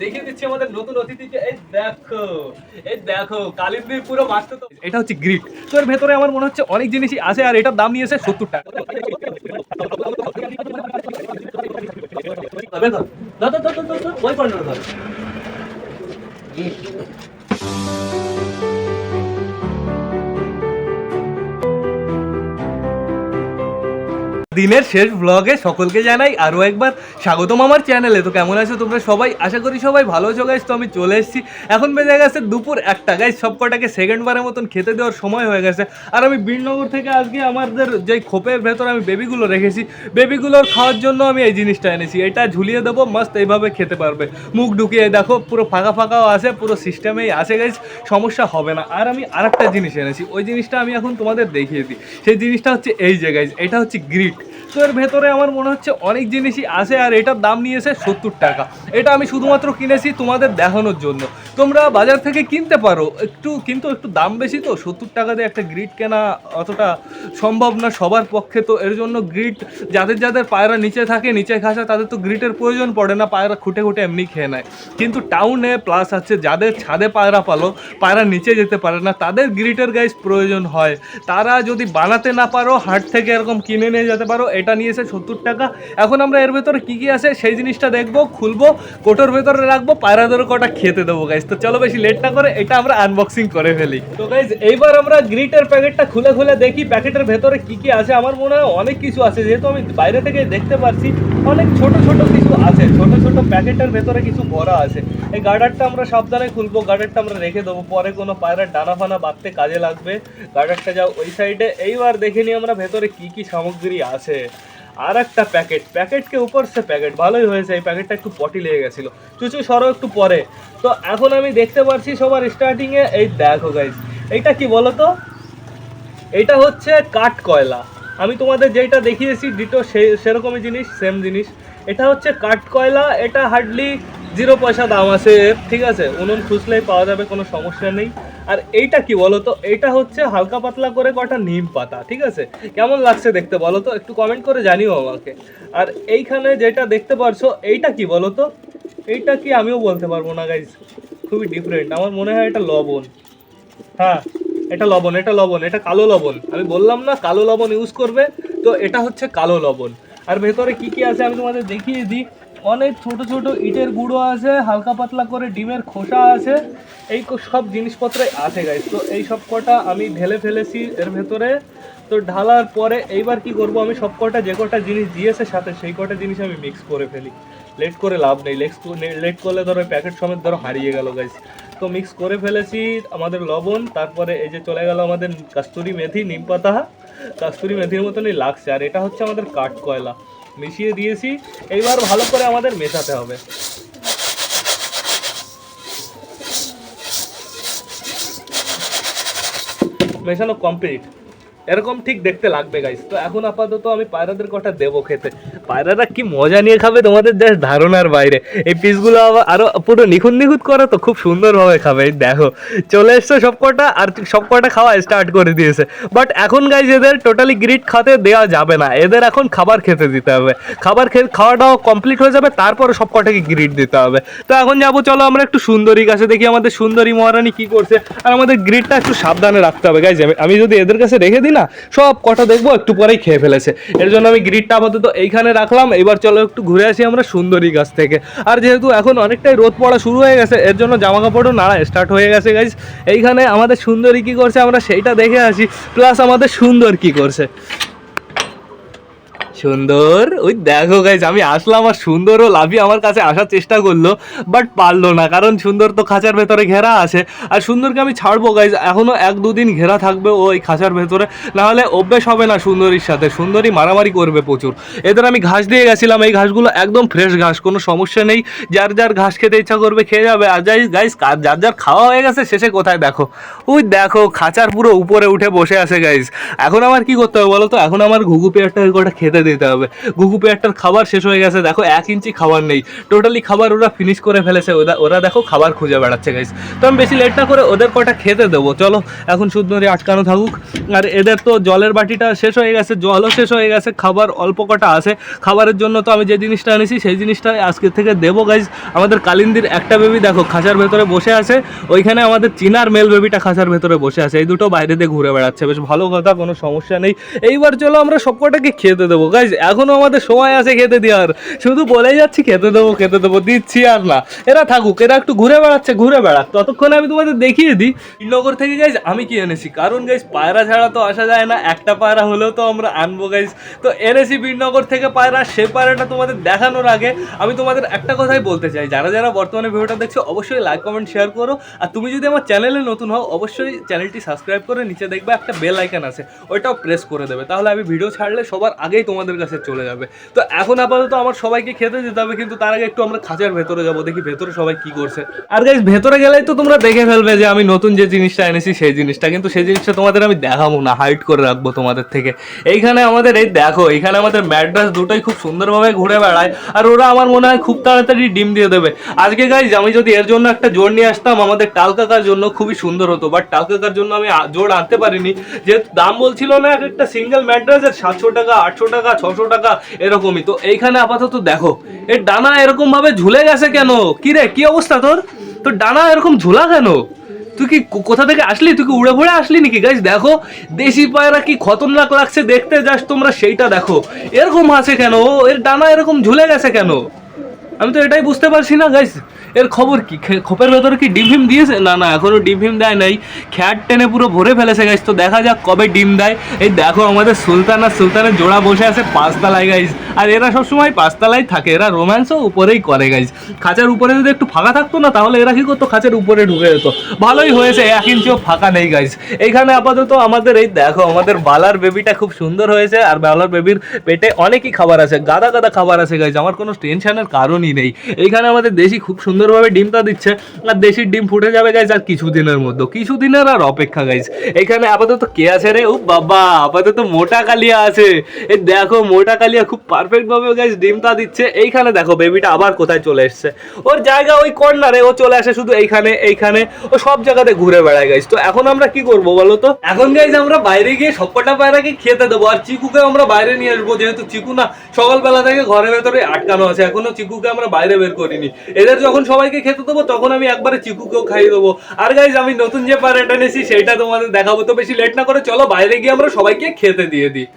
দেখিয়ে দিচ্ছি আমাদের নতুন অতিথিকে। এই দেখো এই দেখো কালিন্দির পুরো মাস্টার তো এটা হচ্ছে গ্রিক। তো এর ভেতরে আমার মনে হচ্ছে অনেক জিনিসই আছে, আর এটার দাম নিয়েছে সত্তর টাকা দাদা দাদা দাদা ওই কর্নারে দিনের শেষ ব্লগে সকলকে জানাই আরও একবার স্বাগতম আমার চ্যানেলে তো কেমন আছো তোমরা সবাই? আশা করি সবাই ভালো আছো গাইজ তো আমি চলে এসেছি। এখন বেজে গেছে দুপুর একটা। গাইজ সব কটাকে সেকেন্ড বারের মতন খেতে দেওয়ার সময় হয়ে গেছে। আর আমি বীরনগর থেকে আজকে আমাদের যে খোপের ভেতরে আমি বেবিগুলো রেখেছি বেবিগুলোর খাওয়ার জন্য আমি এই জিনিসটা এনেছি। এটা ঝুলিয়ে দেবো মাস্ত এইভাবে খেতে পারবে। মুখ ঢুকিয়ে দেখো, পুরো ফাঁকা ফাঁকাও আছে, পুরো সিস্টেমেই আছে গাইজ সমস্যা হবে না। আর আমি আরেকটা জিনিস এনেছি। ওই জিনিসটা আমি এখন তোমাদের দেখিয়ে দিই। সেই জিনিসটা হচ্ছে এই যে এটা হচ্ছে গ্রিট তো ভেতরে আমার মনে হচ্ছে অনেক জিনিসই আছে আর এটার দাম নিয়েছে সত্তর টাকা। এটা আমি শুধুমাত্র কিনেছি তোমাদের দেখানোর জন্য। তোমরা বাজার থেকে কিনতে পারো। একটু, কিন্তু একটু দাম বেশি তো। সত্তর টাকা দিয়ে একটা গ্রিড কেনা অতটা সম্ভব না সবার পক্ষে তো। এর জন্য গ্রিড যাদের যাদের পায়রা নিচে থাকে, নিচে ঘাসা, তাদের তো গ্রিটের প্রয়োজন পড়ে না। পায়রা খুঁটে খুঁটে এমনি খেয়ে নেয়। কিন্তু টাউনে প্লাস আছে, যাদের ছাদে পায়রা পালো, পায়রা নিচে যেতে পারে না। তাদের গ্রিটের গাইস প্রয়োজন হয়। তারা যদি বানাতে না পারো, হাট থেকে এরকম কিনে নিয়ে যেতে পারো, এটা নিয়েছে, সত্তর টাকা। এখন আমরা এর ভেতরে কী কী আছে সেই জিনিসটা দেখব, খুলবো, কোটোর ভেতরে রাখব পায়রাদের কটা খেতে দেবো গাইস তো চলো বেশি লেট না করে এটা আমরা আনবক্সিং করে ফেলি। তো গাইস এইবার আমরা গ্রিটের প্যাকেটটা খুলে খুলে দেখি প্যাকেটের ভেতরে কী কী আছে। আমার মনে হয় অনেক কিছু আছে, যেহেতু আমি বাইরে থেকে দেখতে পাচ্ছি, অনেক ছোট ছোট কিছু আছে। ছোট ছোট প্যাকেটের ভেতরে কিছু ভরা আছে। এই গার্ডারটা আমরা সাবধানে খুলবো গার্ডারটা আমরা রেখে দেবো। পরে কোনো পায়রার ডানা ফানা বাঁধতে কাজে লাগবে। গার্ডারটা যাও ওই সাইডে এইবার দেখে নিই আমরা ভেতরে কি কি সামগ্রী আছে। আর একটা প্যাকেট প্যাকেটকে উপর সে প্যাকেট ভালোই হয়েছে, এই প্যাকেটটা একটু পটি লেগে গেছিল। চুচু, সরো একটু পরে। তো এখন আমি দেখতে পাচ্ছি সবার স্টার্টিংয়ে এই দেখো গাইজ এইটা কি বলো তো এটা হচ্ছে কাঠ কয়লা। আমি তোমাদের যেটা দেখিয়েছি ডিটো সেরকমই জিনিস সেম জিনিস। এটা হচ্ছে কাঠ কয়লা, এটা হার্ডলি জিরো পয়সা দাম আছে, ঠিক আছে? উনুন খুঁজলেই পাওয়া যাবে, কোনো সমস্যা নেই। আর এইটা কি বলো তো? এইটা হচ্ছে হালকা পাতলা করে কটা নিম পাতা, ঠিক আছে? কেমন লাগছে দেখতে বলো তো? একটু কমেন্ট করে জানিও আমাকে। আর এইখানে যেটা দেখতে পারছ, এইটা কি বলো তো? এইটা কি আমিও বলতে পারব না গাইজ খুবই ডিফারেন্ট আমার মনে হয় এটা লবণ। হ্যাঁ এটা লবণ এটা লবণ, এটা কালো লবণ। আমি বললাম না কালো লবণ ইউজ করবে, তো এটা হচ্ছে কালো লবণ। আর ভেতরে কি কি আছে আমি তোমাদের দেখিয়ে দিই। অনেক ছোট ছোট ইটের গুঁড়ো আছে, হালকা পাতলা করে ডিমের খোসা আছে, এই সব জিনিসপত্র আছে গাইস তো এই সব কটা আমি ঢেলে ফেলেছি এর ভেতরে। তো ঢালার পরে এইবার কি করব আমি? সব কটা যে কটা জিনিস দিয়েছে সাথে সেই কটা জিনিস আমি মিক্স করে ফেলি। লেট করে লাভ নেই। লেট লেট করলে ধরো প্যাকেট সমেত ধরো হারিয়ে গেল গাইস তো মিক্স করে ফেলেছি আমাদের লবণ, তারপরে এই যে চলে গেল আমাদের কাস্তুরি মেথি, নিম পাতা। কাস্তুরি মেথির মতনই লাগছে। আর এটা হচ্ছে আমাদের কাঠ কয়লা। মিশিয়ে দিয়েছি। এইবার ভালো করে আমাদের মেশাতে হবে। মেশানো কমপ্লিট এরকম ঠিক দেখতে লাগবে গাইস তো এখন আপাতত আমি পায়রাদের কটা দেবো খেতে। পায়রারা কি মজা নিয়ে খাবে তোমাদের জাস্ট ধারণার বাইরে? এই পিসগুলো আবার আরও পুরো নিখুঁত নিখুঁত করে তো খুব সুন্দরভাবে খাবে। দেখো, চলে এসছে সব কটা আর সব কটা খাওয়া স্টার্ট করে দিয়েছে। বাট এখন গাইস এদের টোটালি গ্রিট খাতে দেওয়া যাবে না। এদের এখন খাবার খেতে দিতে হবে। খাবার খেয়ে দাওয়া কমপ্লিট হয়ে যাবে তারপরে সব কটাকে গ্রিট দিতে হবে। তো এখন যাব, চলো আমরা একটু সুন্দরী কাছে দেখি আমাদের সুন্দরী মহারানী কি করছে। আর আমাদের গ্রিডটা একটু সাবধানে রাখতে হবে গাইজ আমি যদি এদের কাছে রেখে দিই না, সব কটা দেখব, একটু পরেই খেয়ে ফেলেছে। এর জন্য আমি গ্রিডটা আপাতত এইখানে রাখলাম। এবার চলো একটু ঘুরে আসি আমরা সুন্দরী গাছ থেকে। আর যেহেতু এখন অনেকটাই রোদ পড়া শুরু হয়ে গেছে, এর জন্য জামা কাপড়ও নাড়া স্টার্ট হয়ে গেছে গাইজ এইখানে আমাদের সুন্দরী কি করছে, আমরা সেইটা দেখে আসি প্লাস আমাদের সুন্দর কি করছে। সুন্দর। ওই দেখো গাইজ আমি আসলাম আর সুন্দরও লাভি আমার কাছে আসার চেষ্টা করল বাট পারল না, কারণ সুন্দর তো খাঁচার ভেতরে ঘেরা আছে। আর সুন্দরকে আমি ছাড়বো গাইজ এখনও এক দুদিন ঘেরা থাকবে ও ওই খাঁচার ভেতরে, নাহলে অভ্যেস হবে না সুন্দরীর সাথে, সুন্দরী মারামারি করবে প্রচুর। এদের আমি ঘাস দিয়ে গেছিলাম, এই ঘাসগুলো একদম ফ্রেশ ঘাস, কোনো সমস্যা নেই। যার যার ঘাস খেতে ইচ্ছা করবে খেয়ে যাবে। আর যাই গাইজ যার যার খাওয়া হয়ে গেছে, শেষে কোথায় দেখো। ওই দেখো, খাঁচার পুরো উপরে উঠে বসে আছে গাইজ এখন আমার কি করতে হবে বলো তো? এখন আমার ঘুঘু পেয়ারটাকে কটা খেতে দিতে হবে। গুগু পেয়ারটার খাবার শেষ হয়ে গেছে, দেখো এক ইঞ্চি খাবার নেই। টোটালি খাবার ওরা ফিনিশ করে ফেলেছে, ওরা দেখো খাবার খুঁজে বেড়াচ্ছে গাইস তো আমি বেশি লেট না করে ওদের কটা খেতে দেবো, চলো। এখন সুন্দরী আটকানো থাকুক। আর এদের তো জলের বাটিটা শেষ হয়ে গেছে, জলও শেষ হয়ে গেছে, খাবার অল্প কটা আছে। খাবারের জন্য তো আমি যে জিনিসটা এনেছি, সেই জিনিসটা আজকে থেকে দেবো গাইজ আমাদের কালিন্দির একটা বেবি দেখো, খাঁচার ভেতরে বসে আছে। ওইখানে আমাদের চিনার মেল বেবিটা খাঁচার ভেতরে বসে আছে। এই দুটো বাইরে দিয়ে ঘুরে বেড়াচ্ছে। বেশ ভালো কথা, কোনো সমস্যা নেই। এইবার চলো আমরা সবকটাকে খেতে দেবো গাইজ এখনও আমাদের সময় আছে খেতে দেওয়ার। শুধু বলেই যাচ্ছি, খেতে দেবো খেতে দেবো, দিচ্ছি আর না। এরা থাকুক, এরা একটু ঘুরে বেড়াচ্ছে, ঘুরে বেড়াক। ততক্ষণে আমি তোমাদের দেখিয়ে দিই। শ্রীনগর থেকে গাইজ আমি কি এনেছি? কারণ গাইজ পায়রা ছাড়া তো আসা যায় না। একটা পায়রা হলেও তো আমরা আনব গাইজ তো এনেছি বীরনগর থেকে পায়রা, সে পায়রাটা তোমাদের দেখানোর আগে আমি তোমাদের একটা কথাই বলতে চাই। যারা যারা বর্তমানে ভিডিওটা দেখছ, অবশ্যই লাইক কমেন্ট শেয়ার করো। আর তুমি যদি আমার চ্যানেলে নতুন হও, অবশ্যই চ্যানেলটি সাবস্ক্রাইব করে নিচে দেখবে একটা বেল আইকন আছে। ওইটাও প্রেস করে দেবে। তাহলে আমি ভিডিও ছাড়লে সবার আগেই তোমাদের কাছে চলে যাবে। তো এখন আপাতত আমার সবাইকে খেতে যেতে হবে, কিন্তু তার আগে একটু আমরা খাঁচার ভেতরে যাব, দেখি ভেতরে সবাই কি করছে। আর গাইজ ভেতরে গেলেই তো তোমরা দেখে ফেলবে যে আমি নতুন যে জিনিসটা এনেছি সেই জিনিসটা, কিন্তু সেই জিনিসটা তোমাদের আমি দেখাবো না হাইড করে রাখব তোমাদের থেকে। এইখানে আমাদের, এই দেখো এখানে আমাদের ম্যাড্রাস দুটোই খুব সুন্দরভাবে ঘুরে বেড়ায়, আর ওরা আমার মনে হয় খুব তাড়াতাড়ি ডিম দিয়ে দেবে। আজকে গাইজ আমি যদি এর জন্য একটা জোর নিয়ে আসতাম, আমাদের টালকাকার জন্য খুবই সুন্দর হতো বাট টালকাকার জন্য আমি জোর আনতে পারিনি। যেহেতু দাম বলছিল না, এক একটা সিঙ্গেল ম্যাড্রাসের সাতশো টাকা, আটশো টাকা ছশো টাকা এরকমই। তো এইখানে আপাতত দেখো এর ডানা এরকম ভাবে ঝুলে গেছে কেন? কি রে, কি অবস্থা তোর? তোর ডানা এরকম ঝুলা কেন? তুই কি কোথা থেকে আসলি? তুই কি উড়ে ভুড়ে আসলি নাকি? গাছ দেখো, দেশি পায়রা কি খতরনাক লাগছে দেখতে যাস তোমরা সেইটা দেখো। এরকম আছে কেন? এর ডানা এরকম ঝুলে গেছে কেন? আমি তো এটাই বুঝতে পারছি না গাইস এর খবর কি? খোপের ভেতরে কি ডিম ফিম দিয়েছে? না না, এখনও ডিম ফিম দেয় নাই। খ্যাট টেনে পুরো ভরে ফেলেছে গাইস তো দেখা যাক কবে ডিম দেয়। এই দেখো আমাদের সুলতান আর সুলতানের জোড়া বসে আছে পাঁচতলায় গাইস আর এরা সবসময় পাঁচতলায় থাকে, এরা রোম্যান্সও উপরেই করে গাইস খাঁচার উপরে যদি একটু ফাঁকা থাকতো না, তাহলে এরা কি করতো? খাঁচার উপরে ঢুকে যেত। ভালোই হয়েছে, এক ইঞ্চিও ফাঁকা নেই গাইস এইখানে আপাতত আমাদের এই দেখো, আমাদের বালার বেবিটা খুব সুন্দর হয়েছে, আর বালার বেবির পেটে অনেকই খাবার আছে, গাদা গাদা খাবার আছে গাইস আমার কোনো টেনশনের কারণই নেই। এইখানে আমাদের দেশি খুব সুন্দরভাবে ডিমটা দিচ্ছে, আর দেশির ডিম ফুটে যাবে গাইস আর কিছুদিনের মধ্যে। কিছুদিনের আর অপেক্ষা গাইস এখানে আপাতত কে আছে রে? ও বাবা, আপাতত মোটা কালিয়া আছে। এই দেখো, মোটা কালিয়া খুব পারফেক্ট ভাবে গাইস ডিমটা দিচ্ছে। এইখানে দেখো বেবিটা আবার কোথায় চলে এসছে। ওর জায়গা ওই কর্নারে ও চলে আসে শুধু এইখানে এইখানে। ও সব জায়গাতে ঘুরে বেড়ায় গাইস তো এখন আমরা কি করব বলো তো? এখন গাইস আমরা বাইরে গিয়ে সবকটা পায়রাকে খেতে দেবো। আর চিকুকে আমরা বাইরে নিয়ে আসব। যেহেতু চিকু না, সকালবেলা থেকে ঘরের ভেতরে আটকানো আছে। এখনও চিকুকে আমরা বাইরে বের করিনি। এদের যখন সবাইকে খেতে দেবো তখন আমি একবারে চিকুকেও খাইয়ে দেবো। আর গাইস আমি নতুন যে পায়রাটা এনেছি সেইটা তোমাদের দেখাবো। তো বেশি লেট না করে চলো বাইরে গিয়ে আমরা সবাইকে খেতে দিয়ে দিই।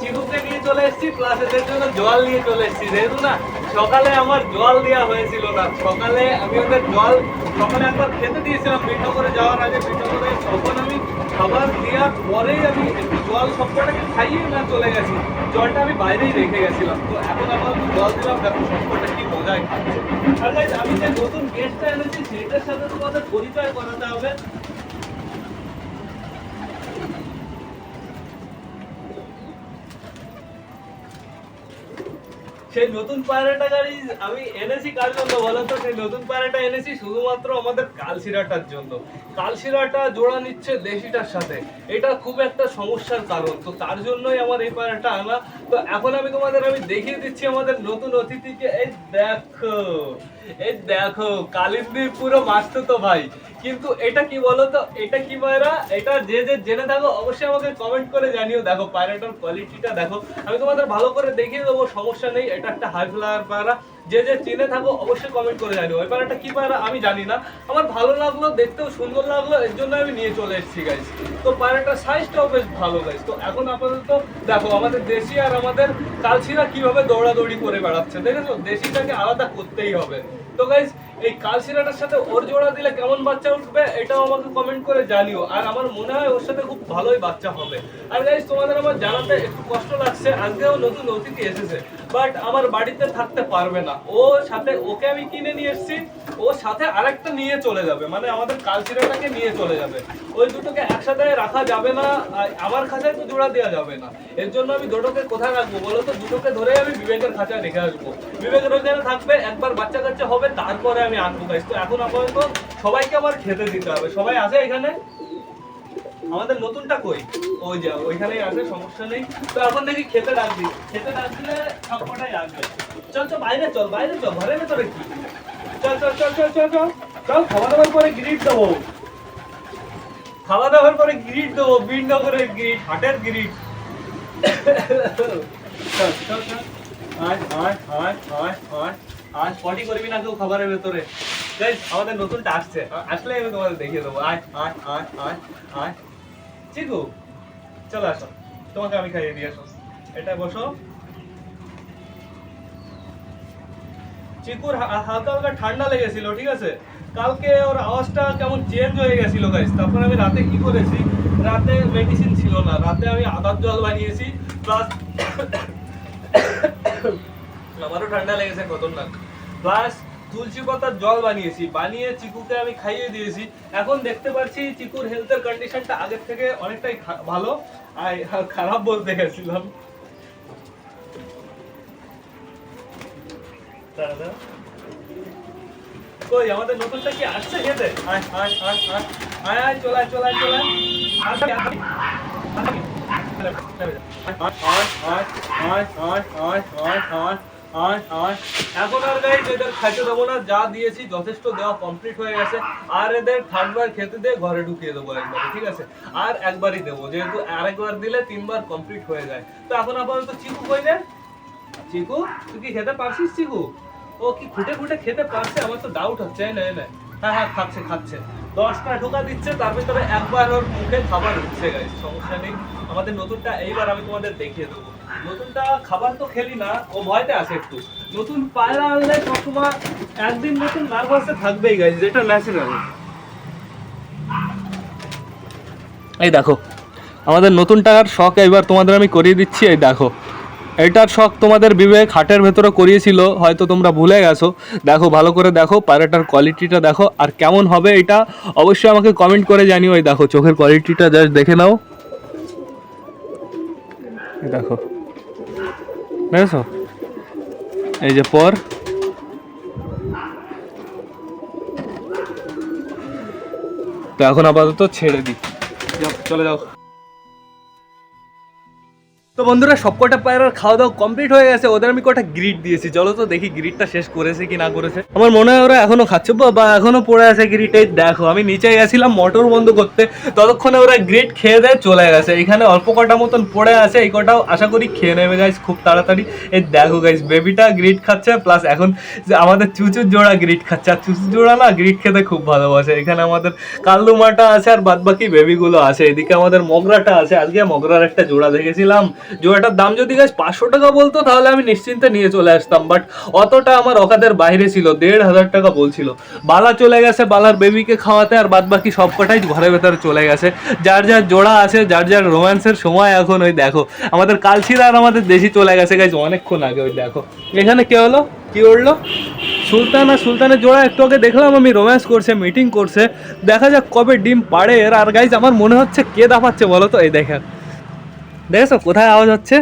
চিকুকে নিয়ে চলে এসেছি প্লাস এদের জন্য জল নিয়ে চলে এসেছি। যেহেতু না সকালে আমার জল দেওয়া হয়েছিল না সকালে আমি ওদের জল সকালে একবার খেতে দিয়েছিলাম বিটনগরে যাওয়ার আগে বিটনগরে তখন আমি খাবার দেওয়ার পরেই আমি জল সবকটাকে খাইয়ে না চলে গেছি। জলটা আমি বাইরেই রেখে গেছিলাম। তো এখন আমার জল দিলাম, দেখো সবকটা কি মজায় খাচ্ছে। আমি যে নতুন গেস্টটা এনেছি সেটার সাথে তোমাদের পরিচয় করাতে হবে। সেই নতুন পায়রাটা গাড়ি, আমি এনেছি কার জন্য বলো তো? সেই নতুন পায়রাটা এনেছি শুধুমাত্র আমাদের কালশিরাটার জন্য। কালশিরাটা জোড়া নিচ্ছে দেশিটার সাথে। এটা খুব একটা সমস্যার কারণ। তো তার জন্যই আমার এই পায়রাটা আনা। তো এখন আমি তোমাদের, আমি দেখিয়ে দিচ্ছি আমাদের নতুন অতিথিকে। এই দেখো। এই দেখো কালিন্দির পুরো মাস্ত তো ভাই। কিন্তু এটা কি বলো তো এটা কি পায়রা এটা যে যে জেনে থাকো, অবশ্যই আমাকে কমেন্ট করে জানিও। দেখো পায়রাটার কোয়ালিটিটা দেখো। আমি তোমাদের ভালো করে দেখিয়ে দেবো, সমস্যা নেই, এটা একটা হাই ফ্লায়ার পায়রা। যে যে চিনে থাকো, অবশ্যই কমেন্ট করে জানিও। ওই পায়রাটা কি পায়রা, আমি জানি না। আমার ভালো লাগল, দেখতেও সুন্দর লাগল, এর জন্য আমি নিয়ে চলে এসেছি গাইস তো পায়রাটার সাইজটাও বেশ ভালো গাইস তো এখন আপাতত, দেখো, আমাদের দেশি আর আমাদের কালচিরা কীভাবে দৌড়াদৌড়ি করে বেড়াচ্ছে, দেখেছ? দেশিটাকে আলাদা করতেই হবে। তো গাইস এই কালশিরাটার সাথে ওর জোড়া দিলে কেমন বাচ্চা উঠবে, এটাও আমাকে কমেন্ট করে জানিও। আর আমার মনে হয় ওর সাথে খুব ভালোই বাচ্চা হবে। আর গাইস তোমাদের আমার জানাতে একটু কষ্ট লাগছে, আজকেও নতুন অতিথি এসেছে বাট আমার বাড়িতে থাকতে পারবে না। ও সাথে ওকে আমি কিনে নিয়ে এসেছি, ও সাথে আরেকটা নিয়ে চলে যাবে মানে আমাদের কালচিরাটাকে নিয়ে চলে যাবে। ওই দুটোকে একসাথে রাখা যাবে না আমার খাঁচায় তো জোড়া দেওয়া যাবে না। এর জন্য আমি দুটোকে কোথায় রাখব বলো তো? দুটোকে ধরে আমি বিবেকের খাঁচায় রেখে আসব। বিবেকের ওখানে থাকবে, একবার বাচ্চা কাচ্চা হবে, তারপরে আমি আনব গাইস তো এখন আপাতত সবাইকে আমার খেতে দিতে হবে। সবাই আছে এখানে? আমাদের নতুনটা কই? ওই যে, ওইখানেই আছে, সমস্যা নেই। তো এখন দেখি খেতে ডাকবি খেতে ডাক দিলে সবকটাই আসবে। চল চল, বাইরে চল বাইরে চল, ঘরের ভেতরে কি? চল চল চল চল চল চল চল, খাওয়া দাওয়ার পরে গ্রিট দেবো। খাওয়া দাওয়ার পরে গ্রিট দেবো বীরনগরের গ্রিট হাটের গ্রিট চল চল চল। আয় আয় আয় আয় আয়। আজ পটি করবি না খাবারের ভেতরে? আমাদের নতুনটা আসছে। আসলে আমি তোমাদের দেখিয়ে দেবো। আয় আয় আয় আয় আয়। চিকু, চলে আসো। তোমাকে আমি খাইয়ে দিয়ে আসো। এটা বসো। চিকুর হালকা হালকা ঠান্ডা লেগেছিল, ঠিক আছে? কালকে ওর আওয়াজটা কেমন চেঞ্জ হয়ে গেছিল গাইস তারপর আমি রাতে কি করেছি? রাতে মেডিসিন ছিল না। রাতে আমি আদার জল বানিয়েছি প্লাস আমারও ঠান্ডা লেগেছে খতরনাক প্লাস তুলসী পাতার জল বানিয়েছি বানিয়ে চিকুকে আমি খাইয়ে দিয়েছি এখন দেখতে পাচ্ছি চিকুর হেলথের কন্ডিশনটা আগের থেকে অনেকটাই ভালো আর খারাপ বলতে গেছিলাম। কই আমাদের নতুনটা কি আসছে খেতে আয় আয় আয় আয় আয় আয় চলে আয় চলে আয় আয়। আসবি। আয়, আয়, আয়, আয়, আয়, আয়, আয়। এখন আর গাইজ এদের খাইতে দেবো না যা দিয়েছি যথেষ্ট দেওয়া কমপ্লিট হয়ে গেছে। আর এদের থার্ডবার খেতে দিয়ে ঘরে ঢুকিয়ে দেবো একবারে ঠিক আছে? আর একবারই দেবো যেহেতু আরেকবার দিলে তিনবার কমপ্লিট হয়ে যায়। তো এখন আপাতত চিকু কই রে? চিকু তুই কি খেতে পারছিস চিকু? ও কি খুঁটে খুঁটে খেতে পারছে? আমার তো ডাউট হচ্ছে নে, এই হ্যাঁ হ্যাঁ খাচ্ছে খাচ্ছে। দশটা ঢোকা দিচ্ছে তার ভিতরে একবার ওর মুখে খাবার উঠছে গাইস সমস্যা নেই। আমাদের নতুনটা এইবার আমি তোমাদের দেখিয়ে দেবো। নতুনটা খাবার তো খেলি না, ও ভয়তে আছে একটু। নতুন পায়রা আনলে সবসময় একদিন নতুন নার্ভাসে থাকবেই গাইস যেটা ন্যাচারাল এই দেখো, আমাদের নতুন টাকার শখ এবার তোমাদের আমি করিয়ে দিচ্ছি, এই দেখো। এটার শখ তোমাদের বিবেক হাটের ভেতরে করিয়েছিল, হয়তো তোমরা ভুলে গেছো। দেখো, ভালো করে দেখো, পায়রাটার কোয়ালিটিটা দেখো, আর কেমন হবে এটা অবশ্যই আমাকে কমেন্ট করে জানিও। এই দেখো, চোখের কোয়ালিটিটা জাস্ট দেখে নাও। দেখো। দেখেছ এই যে পর। তো এখন আপাতত ছেড়ে দিই। চলে যাও। তো বন্ধুরা, সবকটা পায়রার খাওয়া দাওয়া কমপ্লিট হয়ে গেছে। ওদের আমি কটা গ্রিড দিয়েছি, চলো তো দেখি গ্রিডটা শেষ করেছে কি না করেছে। আমার মনে হয় ওরা এখনও খাচ্ছে বা- এখনও পড়ে আছে গ্রিড দেখো, আমি নিচে গেছিলাম মোটর বন্ধ করতে। ততক্ষণে ওরা গ্রিড খেয়ে দেয় চলে গেছে। এখানে অল্প কটা মতন পড়ে আছে, এই কটাও আশা করি খেয়ে নেবে গাইজ খুব তাড়াতাড়ি। এই দেখো গাইজ বেবিটা গ্রিড খাচ্ছে প্লাস এখন আমাদের চুচুর জোড়া গ্রিড খাচ্ছে। আর চুচুর জোড়া না গ্রিড খেতে খুব ভালোবাসে। এখানে আমাদের কাল্লুমাটা আছে, আর বাদবাকি বেবিগুলো আছে। এদিকে আমাদের মগরাটা আছে। আজকে মগরার একটা জোড়া দেখেছিলাম। জোড়াটার দাম যদি গাছ পাঁচশো টাকা বলতো, তাহলে আমি নিশ্চিন্তে নিয়ে চলে আসতাম। বাট অতটা আমার অকাদের বাইরে ছিল, দেড় হাজার টাকা বলছিল। বালা চলে গেছে, বালার বেবিকে খাওয়াতে, আর বাদ বাকি সব কটাই ঘরের ভেতরে চলে গেছে। যার যার জোড়া আছে, যার যার রোম্যান্সের সময় এখন, ওই দেখো। আমাদের কালচিরা আর আমাদের দেশি চলে গেছে গাছ অনেকক্ষণ আগে, ওই দেখো। এখানে কে হলো? কি উঠল সুলতান আর সুলতানের জোড়া, একটু আগে দেখলাম আমি রোম্যান্স করছে মিটিং করছে। দেখা যাক কবে ডিম পাড়ে আর গাইজ আমার মনে হচ্ছে কে দাফাচ্ছে বলো তো? এই দেখেন। দেখেছ কোথায় আওয়াজ হচ্ছে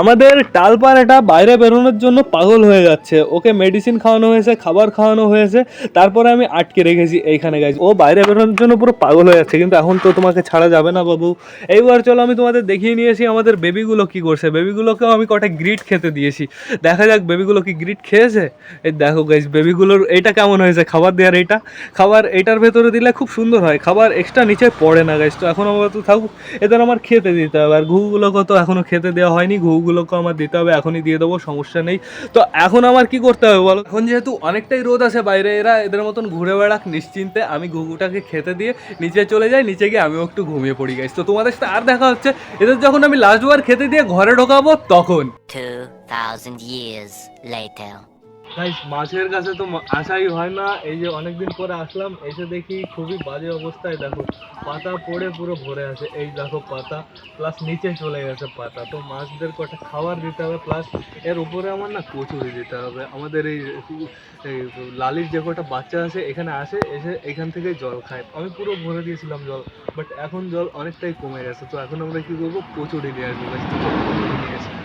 আমাদের টালপাড়াটা বাইরে বেরোনোর জন্য পাগল হয়ে যাচ্ছে। ওকে মেডিসিন খাওয়ানো হয়েছে, খাবার খাওয়ানো হয়েছে, তারপরে আমি আটকে রেখেছি এইখানে গাইজ ও বাইরে বেরোনোর জন্য পুরো পাগল হয়ে যাচ্ছে, কিন্তু এখন তো তোমাকে ছাড়া যাবে না, বাবু। এইবার চলো, আমি তোমাদের দেখিয়ে নিয়েছি আমাদের বেবিগুলো কি করছে। বেবিগুলোকেও আমি কটা গ্রিট খেতে দিয়েছি। দেখা যাক বেবিগুলো কি গ্রিট খেয়েছে। এই দেখো গাইজ বেবিগুলোর এইটা কেমন হয়েছে? খাবার দেওয়ার এইটা? খাবার এইটার ভেতরে দিলে খুব সুন্দর হয়। খাবার এক্সট্রা নিচে পড়ে না গাইজ তো এখন আপাতত থাকুক, এদের আমার খেতে দিতে হবে। আর ঘুগুলোকে তো এখনও খেতে দেওয়া হয়নি। ঘুগুলোকে আমার দিতে হবে এখনই দিয়ে দেবো সমস্যা নেই। তো এখন আমার কি করতে হবে বলো? এখন যেহেতু অনেকটাই রোদ আছে বাইরে এরা এদের মতন ঘুরে বেড়াক নিশ্চিন্তে। আমি ঘুঘুটাকে খেতে দিয়ে নিচে চলে যাই নিচে গিয়ে আমিও একটু ঘুমিয়ে পড়ি গেছি তো তোমাদের সাথে আর দেখা হচ্ছে। এদের যখন আমি লাস্টবার খেতে দিয়ে ঘরে ঢোকাবো তখন। 2,000 years later. গাইস মাছের কাছে তো আসাই হয় না। এই যে অনেকদিন পরে আসলাম, এসে দেখি খুবই বাজে অবস্থায়। দেখো, পাতা পড়ে পুরো ভরে আছে। এই দেখো পাতা প্লাস নিচে চলে গেছে পাতা। তো মাছদের কটা খাবার দিতে হবে প্লাস এর উপরে আমার না কচুরি দিতে হবে। আমাদের এই লালির যে কটা বাচ্চা আছে, এখানে আসে, এসে এখান থেকে জল খায়। আমি পুরো ভরে দিয়েছিলাম জল বাট এখন জল অনেকটাই কমে গেছে। তো এখন আমরা কি করব? কচুরি নিয়ে আসব। নিয়ে আসি।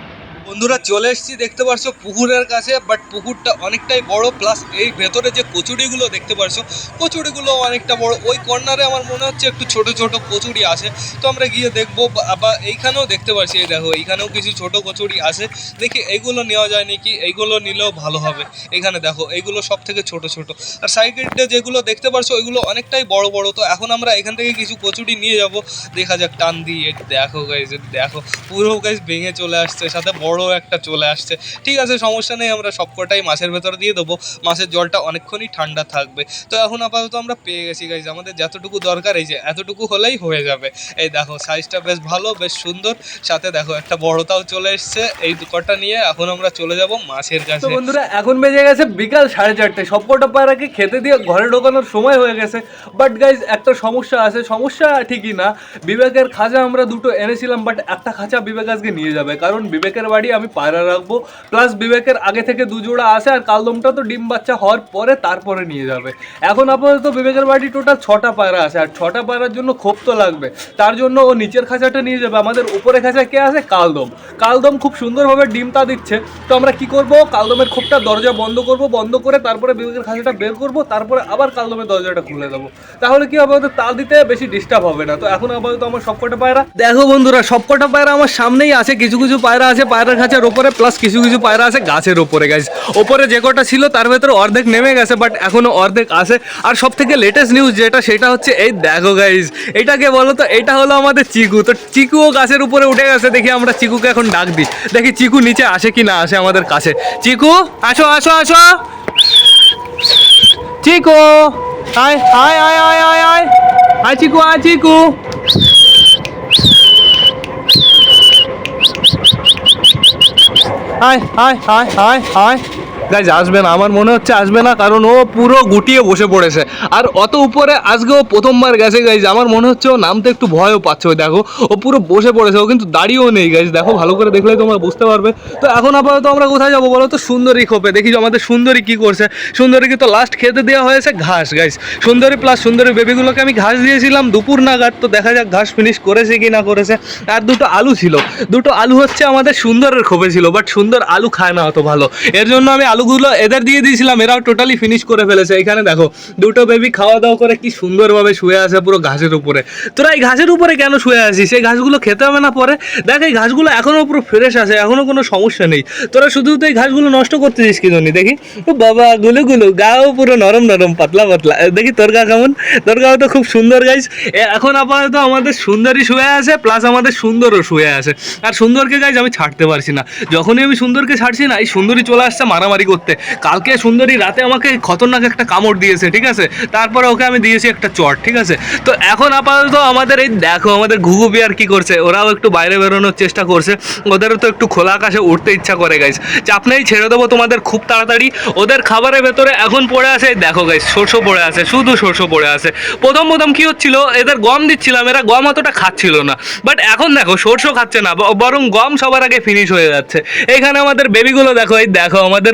বন্ধুরা চলে এসেছি, দেখতে পারছ পুকুরের কাছে বাট পুকুরটা অনেকটাই বড় প্লাস এই ভেতরে যে কচুরিগুলো দেখতে পারছ। কচুরিগুলো অনেকটা বড়। ওই কর্নারে আমার মনে হচ্ছে একটু ছোট ছোট কচুরি আছে। তো আমরা গিয়ে দেখব, বা- এইখানেও দেখতে পারছি, এই দেখো, এইখানেও কিছু ছোট কচুরি আছে। দেখি, এইগুলো নেওয়া যায় নাকি? এইগুলো নিলেও ভালো হবে। এখানে দেখো, এইগুলো সব থেকে ছোট ছোট। আর সাইডে যেগুলো দেখতে পারছ, ওইগুলো অনেকটাই বড় বড়। তো এখন আমরা এখান থেকে কিছু কচুরি নিয়ে যাব। দেখা যাক, টান দিয়ে, দেখো গাইজ দেখো। পুরো গাইজ ভেঙে চলে আসছে, সাথে বড় একটা চলে আসছে। ঠিক আছে, সমস্যা নেই, আমরা সবকটাই মাছের ভেতর দিয়ে দেবো। মাছের জলটা অনেকক্ষণই ঠান্ডা থাকবে। তো এখন আপাতত আমরা পেয়ে গেছি গাইজ আমাদের যতটুকু দরকার এই যে এতটুকু হলেই হয়ে যাবে। এই দেখো সাইজটা বেশ ভালো বেশ সুন্দর। সাথে দেখো একটা বড়তাও চলে এসছে। এই কটা নিয়ে এখন আমরা চলে যাব মাছের কাছে। বন্ধুরা এখন বেজে গেছে বিকাল সাড়ে চারটে। সবকটা পায়রাকে খেতে দিয়ে ঘরে ঢোকানোর সময় হয়ে গেছে। বাট গাইজ একটা সমস্যা আছে। সমস্যা ঠিকই না। বিবেকের খাঁচা আমরা দুটো এনেছিলাম বাট একটা খাঁচা বিবেক আজকে নিয়ে যাবে। কারণ বিবেকের বাড়ি আমি পায়রা রাখব। প্লাস বিবেকের আগে থেকে দুজোড়া আছে আর কালদমটা তো ডিম বাচ্চা হওয়ার পরে তারপরে নিয়ে যাবে। এখন আপাতত বিবেকের বাড়ি টোটাল ছটা পায়রা আছে, আর ছটা পায়রার জন্য খোপ তো লাগবে। তার জন্য ও নিচের খাঁচাটা নিয়ে যাবে। আমাদের উপরে খাঁচা কে আছে? কালদম। কালদম খুব সুন্দরভাবে ডিম তা দিচ্ছে। তো আমরা কি করব? কালদমের খোপটা দরজা বন্ধ করব, বন্ধ করে তারপরে বিবেকের খাঁচাটা বের করব, তারপরে আবার কালদমের দরজাটা খুলে দেবো। তাহলে কি ওদের তাল দিতে বেশি ডিস্টার্ব হবে না। তো এখন আপাতত আমার সবকটা পায়রা। দেখো বন্ধুরা, সবকটা পায়রা আমার সামনেই আছে। কিছু কিছু পায়রা আছে পায়রার খাঁচার ওপরে প্লাস কিছু কিছু পায়রা আছে গাছের ওপরে গাছ ওপরে যে কটা ছিল, তার ভেতরে অর্ধেক নেমে গেছে বাট এখনও অর্ধেক আছে। আর সব থেকে লেটেস্ট নিউজ যেটা, সেটা হচ্ছে, এই দেখো গাইজ এটাকে বলো তো, এটা হলো আমাদের চিকু। তো চিকুও গাছের উপরে উঠে গেছে, দেখি আমরা চিকুকে এখন ডাক দিই। দেখি চিকু নিচে আসে কি না আসে আমাদের কাছে। চিকু, আসো আসো আসো। চিকু, আয় আয় আয় আয় আয় আয়। আয় চিকু আয় চিকু। আয় আয় আয় আয় আয়। গাইজ আসবে না। আমার মনে হচ্ছে আসবে না, কারণ ও পুরো গুটিয়ে বসে পড়েছে। আর অত উপরে আজকে ও প্রথমবার গেছে গাইজ আমার মনে হচ্ছে ও নামতে একটু ভয়ও পাচ্ছে, ওই দেখো। ও পুরো বসে পড়েছে, ও কিন্তু দাঁড়িয়েও নেই গাইজ দেখো, ভালো করে দেখলে তোমরা বুঝতে পারবে। তো এখন আপাতত আমরা কোথায় যাব বলো তো? সুন্দরী খোপে। দেখি আমাদের সুন্দরী কি করছে। সুন্দরীকে তো লাস্ট খেতে দেওয়া হয়েছে ঘাস গাইজ সুন্দরী প্লাস সুন্দরী বেবিগুলোকে আমি ঘাস দিয়েছিলাম দুপুর নাগাদ। তো দেখা যাক ঘাস ফিনিশ করেছে কি না করেছে। আর দুটো আলু ছিল। দুটো আলু হচ্ছে আমাদের সুন্দরের খোপে ছিল বাট সুন্দর আলু খায় না অত ভালো। এর জন্য আমি আলুগুলো এদের দিয়ে দিয়েছিলাম, এরাও টোটালি ফিনিশ করে ফেলেছে। এখানে দেখো, দুটো বেবি খাওয়া দাওয়া করে কি সুন্দরভাবে শুয়ে আছে পুরো ঘাসের উপরে। তোরা এই ঘাসের উপরে কেন শুয়ে আছিস? সেই ঘাসগুলো খেতে হবে না পরে? দেখ, এই ঘাসগুলো এখনও পুরো ফ্রেশ আছে, এখনও কোনো সমস্যা নেই। তোরা শুধু তো এই ঘাসগুলো নষ্ট করতেছিস কি জন্য? দেখি। ও বাবা, গুলো গুলো, গাও পুরো নরম নরম, পাতলা পাতলা। দেখি তোর গা কেমন? তোর গাও তো খুব সুন্দর গাইস এখন আপাতত আমাদের সুন্দরী শুয়ে আছে প্লাস আমাদের সুন্দরও শুয়ে আছে। আর সুন্দরকে গাইজ আমি ছাড়তে পারছি না। যখনই আমি সুন্দরকে ছাড়ছি না, এই সুন্দরী চলে আসছে মারামারি করতে। কালকে সুন্দরী রাতে আমাকে খতরনাক একটা কামড় দিয়েছে, ঠিক আছে? তারপরে ওকে আমি দিয়েছি একটা চট, ঠিক আছে? তো এখন আপাতত আমাদের এই দেখো, আমাদের ঘুঘু বিয়ার কি করছে? ওরাও একটু বাইরে বেরোনোর চেষ্টা করছে। ওদেরও তো একটু খোলা আকাশে উঠতে ইচ্ছা করে গাইজ চাপ নেই, ছেড়ে দেবো তোমাদের খুব তাড়াতাড়ি। ওদের খাবারের ভেতরে এখন পড়ে আছে দেখো গাইজ শস্য পড়ে আছে, শুধু শস্য পড়ে আছে। প্রথম প্রথম কি হচ্ছিল, এদের গম দিচ্ছিলাম, এরা গম অতটা খাচ্ছিল না। বাট এখন দেখো সরষে খাচ্ছে না বরং গম সবার আগে ফিনিশ হয়ে যাচ্ছে। এখানে আমাদের বেবিগুলো দেখো, এই দেখো, আমাদের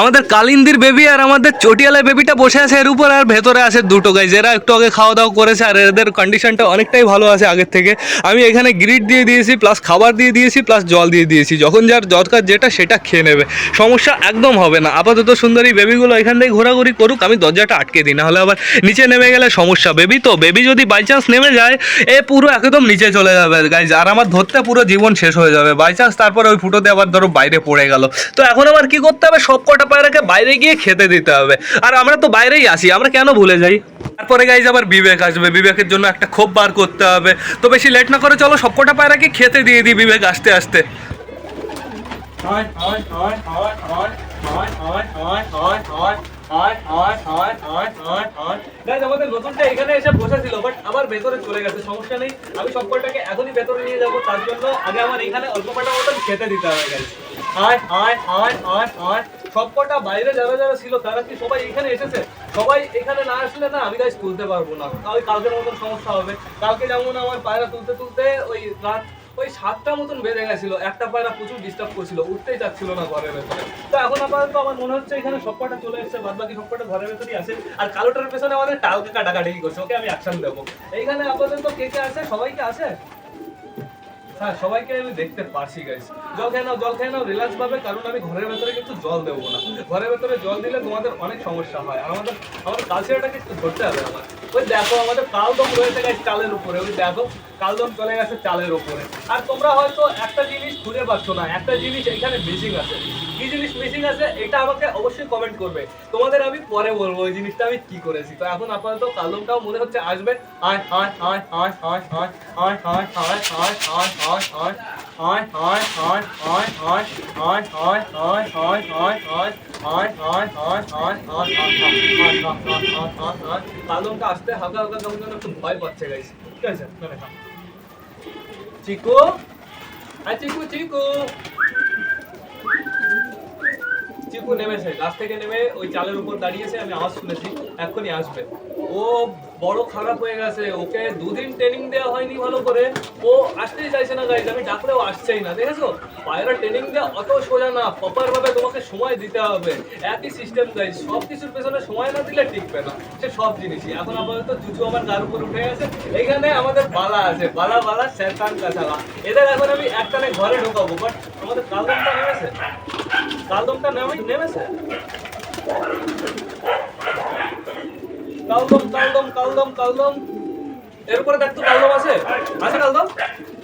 আমাদের কালিন্দির বেবি আর আমাদের চটিয়ালা বেবিটা বসে আছে এর উপর আর ভেতরে আছে দুটো গাইজ এরা একটু আগে খাওয়া দাওয়া করেছে আর এদের কন্ডিশনটা অনেকটাই ভালো আছে আগের থেকে। আমি এখানে গ্রিড দিয়ে দিয়েছি প্লাস খাবার দিয়ে দিয়েছি প্লাস জল দিয়ে দিয়েছি। যখন যার দরকার যেটা, সেটা খেয়ে নেবে। সমস্যা একদম হবে না। আপাতত সুন্দরী বেবিগুলো এখান থেকে ঘোরাঘুরি করুক, আমি দরজাটা আটকে দিই। নাহলে আবার নিচে নেমে গেলে সমস্যা। বেবি তো বেবি যদি বাই চান্স নেমে যায়, এ পুরো একদম নিচে চলে যাবে গাইজ আর আমার ধরতে পুরো জীবন শেষ হয়ে যাবে। বাই চান্স তারপরে ওই ফুটোতে আবার ধরো বাইরে পড়ে গেল। তো এখন আবার কি করতে হবে? সব কটা পায়রাকে বাইরে গিয়ে খেতে দিতে হবে। আর আমরা তো বাইরেই আসি আমরা কেন ভুলে যাই? তারপরে গাইজ আবার বিবেক আসবে বিবেকের জন্য একটা ক্ষোভ বার করতে হবে। তো বেশি লেট না করে চলো সবকটা পায়রাকে খেতে দিয়ে দিই বিবেক আসতে আসতে। হয় হয় হয় হয় হয় হয় হয় হয় Guys, আমাদের নতুনটা এখানে এসে বসেছিল বাট আবার ভেতরে চলে গেছে সমস্যা নেই। আমি সবকটাকে এখনই ভেতরে নিয়ে যাব তার জন্য আগে আমার এখানে অল্প কটা মতন খেতে দিতে হবে গাইজ আয় আয় আয় আয় আয়। সবকটা বাইরে যারা যারা ছিল তারা কি সবাই এখানে এসেছে? সবাই এখানে না আসলে না আমি গাইজ তুলতে পারব না। ওই কালকের মতন সমস্যা হবে। কালকে যেমন আমার পায়রা তুলতে তুলতে ওই রাত ওই সাতটা মতন বেড়ে গেছিল, একটা পায়রা প্রচুর ডিস্টার্ব করছিল, উঠতেই চাচ্ছিল না ঘরের ভেতরে। তো এখন আপাতত আমার মনে হচ্ছে এখানে সবকটা চলে এসেছে বাদ বাকি সবকটা ঘরের ভেতরেই আছে। আর কালোটার পেছনে আমাদের টালকে কাটাকাটি করছে, ওকে আমি অ্যাকশন দেবো। এইখানে আপাতত কে কে আছে? সবাই কি আছে? হ্যাঁ সবাইকে আমি দেখতে পারছি গাইস জল খেয়ে নাও, জল খেয়ে নাও রিল্যাক্স পাবে কারণ আমি ঘরের ভেতরে কিন্তু জল দেবো না। ঘরের ভেতরে জল দিলে তোমাদের অনেক সমস্যা হয়, আর আমাদের আমাদের কালচারটাকে একটু ধরতে হবে আমার ওই দেখো, আমাদের কালদম রয়েছে গাইস চালের উপরে। ওই দেখো কালদম চলে গেছে চালের ওপরে আর তোমরা হয়তো একটা জিনিস খুঁজে পাচ্ছ না একটা জিনিস এখানে মিসিং আছে কি জিনিস মিসিং আছে এটা আমাকে অবশ্যই কমেন্ট করবে তোমাদের আমি পরে বলব ওই জিনিসটা আমি কি করেছি তো এখন আপাতত কালদমটাও মনে হচ্ছে আসবে আয় আয় আয় আয় আয় আয় আয় আয় আয় আয় আয় আয় আয় আসতে হালকা হালকা কেমন যেন একটু ভয় পাচ্ছে গাইস ঠিক আছে চিকু? আয় চিকু চিকু। চিকু নেমেছে, গাছ থেকে নেমে ওই চালের উপর দাঁড়িয়েছে, আমি আওয়াজ শুনেছি, এক্ষুনি আসবে। ও বড় খারাপ হয়ে গেছে। ওকে দুদিন ট্রেনিং দেওয়া হয়নি ভালো করে। ও আসতেই চাইছে না গাইজ আমি ডাকলেও আসছেই না, দেখেছ? পায়রা ট্রেনিং দেওয়া অত সোজা না প্রপার ভাবে তোমাকে সময় দিতে হবে। একই সিস্টেম গাইজ সব কিছুর পেছনে সময় না দিলে টিকবে না। সে সব জিনিসই। এখন আপাতত চুচু আমার গার উপর উঠে গেছে। এইখানে আমাদের বালা আছে, বালা বালা শেরকান কাছালা এদের এখন আমি একটানে ঘরে ঢোকাবো বাট আমাদের কালদমটা নেমেছে। কালদমটা নেমে নেমেছে? কালদম কালদম কালদম কালদম। এরপরে দেখ তো কালদম আছে। আছে কালদম?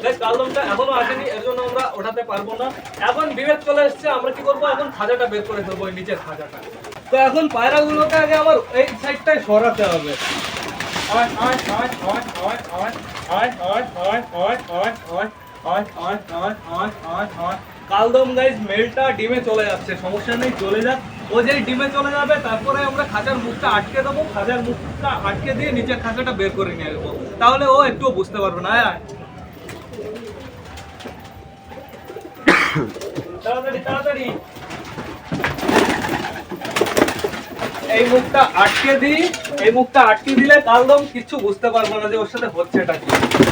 দেখ, কালদমটা এখনও আসেনি, এর জন্য আমরা ওঠাতে পারব না। এখন বিবেক চলে এসছে, আমরা কি করব? এখন খাজাটা বের করে ফেলব, ওই নিচের খাজাটা। তো এখন পায়রাগুলোকে আগে আমার এই সাইডটায় সরাতে হবে। কালদম গাইজ মেলটা ডিমে চলে যাচ্ছে, সমস্যা নেই চলে যাক। ও যেই ডিমে চলে যাবে, তারপরে আমরা খাঁচার মুখটা আটকে দেবো, খাঁচার মুখটা আটকে দিয়ে নিচের খাঁচাটা বের করে নিয়ে আসব তাহলে ও একটুও বুঝতে পারবে না আয়। তাড়াতাড়ি তাড়াতাড়ি এই মুখটা আটকে দিই এই মুখটা আটকে দিলে কালদম কিছু বুঝতে পারব না যে ওর সাথে হচ্ছেটা কি।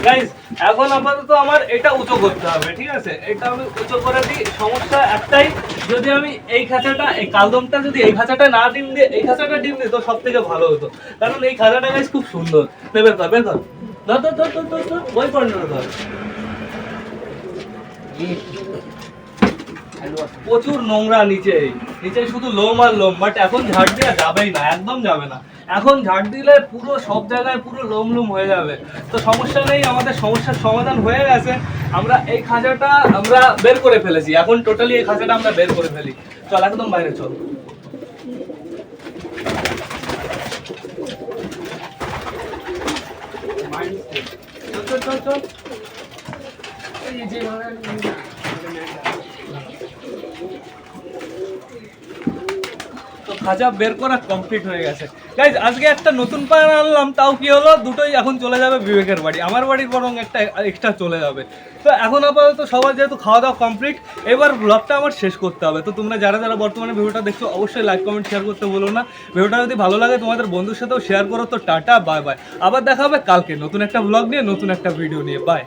গাইজ এখন আপাতত আমার এটা উঁচু করতে হবে ঠিক আছে? এটা আমি উঁচু করে দিই সমস্যা একটাই যদি আমি এই খাঁচাটা এই কালদমটা যদি এই খাঁচাটা না ডিম দিয়ে এই খাঁচাটা ডিম দিই তো সব থেকে ভালো হতো। কারণ এই খাঁচাটা গাইজ খুব সুন্দর। নে, বের কর বের ধর ধর ধর ধর ধর ধর বই পড় না ধর। প্রচুর নোংরা নিচে। নিচে শুধু লোম আর লোম বাট এখন ঝাড় দেওয়া যাবেই না, একদম যাবে না। এখন ঝাড় দিলে পুরো সব জায়গায় পুরো লোম লোম হয়ে যাবে। তো সমস্যা নেই, আমাদের সমস্যার সমাধান হয়ে গেছে। আমরা এই খাঁচাটা আমরা বের করে ফেলেছি। এখন টোটালি এই খাঁচাটা আমরা বের করে ফেলি। চল, একদম বাইরে চল চল চল চল। খাঁচা বের করা কমপ্লিট হয়ে গেছে। গাইজ আজকে একটা নতুন পায়রা আনলাম, তাও কি হলো? দুটোই এখন চলে যাবে বিবেকের বাড়ি। আমার বাড়ির বরং একটা এক্সট্রা চলে যাবে। তো এখন আপাতত সবার যেহেতু খাওয়া দাওয়া কমপ্লিট এবার ব্লগটা আমার শেষ করতে হবে। তো তোমরা যারা যারা বর্তমানে ভিডিওটা দেখছ, অবশ্যই লাইক কমেন্ট শেয়ার করতে বলো না। ভিডিওটা যদি ভালো লাগে, তোমাদের বন্ধুর সাথেও শেয়ার করো। তো টাটা বাই বাই আবার দেখা হবে কালকে নতুন একটা ব্লগ নিয়ে, নতুন একটা ভিডিও নিয়ে। বাই